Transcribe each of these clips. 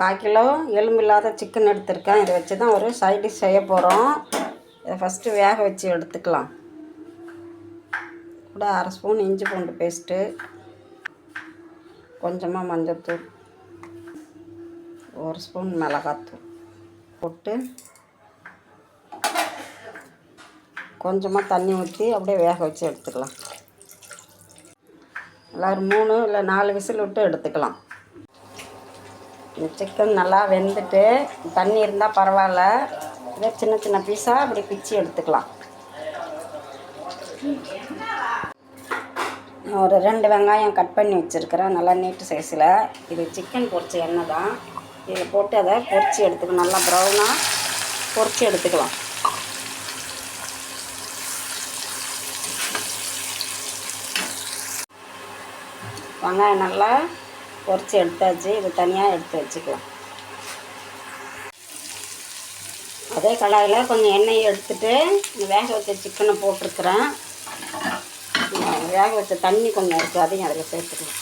கால் kilo எலும்பு இல்லாத chicken எடுத்திருக்கேன். இதை வச்சு தான் ஒரு சைட் டிஷ் செய்ய போகிறோம் இதை ஃபஸ்ட்டு வேக வச்சு எடுத்துக்கலாம். கூட அரை ஸ்பூன் இஞ்சி பூண்டு பேஸ்ட்டு கொஞ்சமாக மஞ்சள்தூள் ஒரு ஸ்பூன் மிளகாத்தூள். போட்டு கொஞ்சமாக தண்ணி ஊற்றி அப்படியே வேக வச்சு எடுத்துக்கலாம். எல்லோரும் மூணு இல்லை நாலு விசில் விட்டு எடுத்துக்கலாம். சிக்கன் நல்லா வெந்துட்டு தண்ணி இருந்தால் பரவாயில்ல. இதே சின்ன சின்ன பீஸாக அப்படி பிச்சு எடுத்துக்கலாம். ஒரு ரெண்டு வெங்காயம் கட் பண்ணி வச்சுருக்கிறேன் நல்லா நீட்டு சைஸில் இது சிக்கன் பொரிச்ச எண்ணெய் தான். இதை போட்டு அதை பொரிச்சு எடுத்துக்கணும் நல்லா ப்ரௌனாக பொரிச்சு எடுத்துக்கலாம். வெங்காயம் நல்லா பொறிச்சு எடுத்தாச்சு இது தனியாக எடுத்து வச்சுக்கலாம் அதே கடாயில் கொஞ்சம் எண்ணெயை எடுத்துட்டு வேக வச்ச சிக்கனை போட்டிருக்கிறேன். வேக வச்ச தண்ணி கொஞ்சம் இருக்குது அதையும் அதில் சேர்த்துக்கலாம்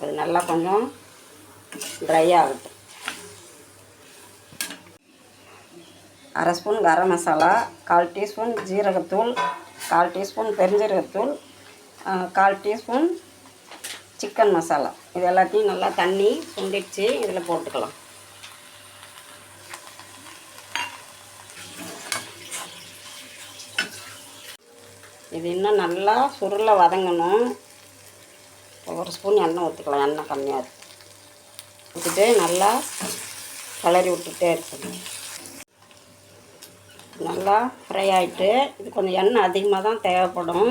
அது நல்லா கொஞ்சம் ட்ரை ஆகட்டும். அரை ஸ்பூன் கரம் மசாலா கால் டீஸ்பூன் ஜீரகத்தூள் கால் டீஸ்பூன் பெருஞ்சீரகத்தூள் கால் டீஸ்பூன் சிக்கன் மசாலா. இது எல்லாத்தையும் நல்லா தண்ணி சுண்டிடுச்சு இதில் போட்டுக்கலாம். இது இன்னும் நல்லா சுருளில் வதங்கணும். ஒரு ஸ்பூன் எண்ணெய் ஊற்றிக்கலாம் எண்ணெய் கம்மியாக இருக்கு. ஊற்றிட்டு நல்லா கிளறி விட்டுட்டே இருக்கணும். நல்லா ஃப்ரை ஆகிட்டு இது கொஞ்சம் எண்ணெய் அதிகமாக தான் தேவைப்படும்.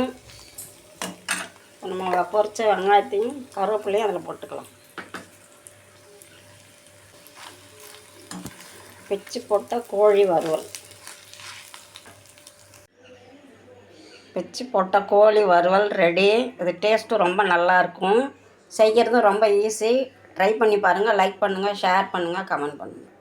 நம்ம பொரிச்ச வெங்காயத்தையும் கருவேப்பிலையும் அதில் போட்டுக்கலாம். பிச்சு போட்ட கோழி வறுவல். பிச்சு போட்ட கோழி வறுவல் ரெடி இது டேஸ்ட்டும் ரொம்ப நல்லாயிருக்கும் செய்கிறதும் ரொம்ப ஈஸி ட்ரை பண்ணி பாருங்கள் லைக் பண்ணுங்கள் ஷேர் பண்ணுங்கள் கமெண்ட் பண்ணுங்கள்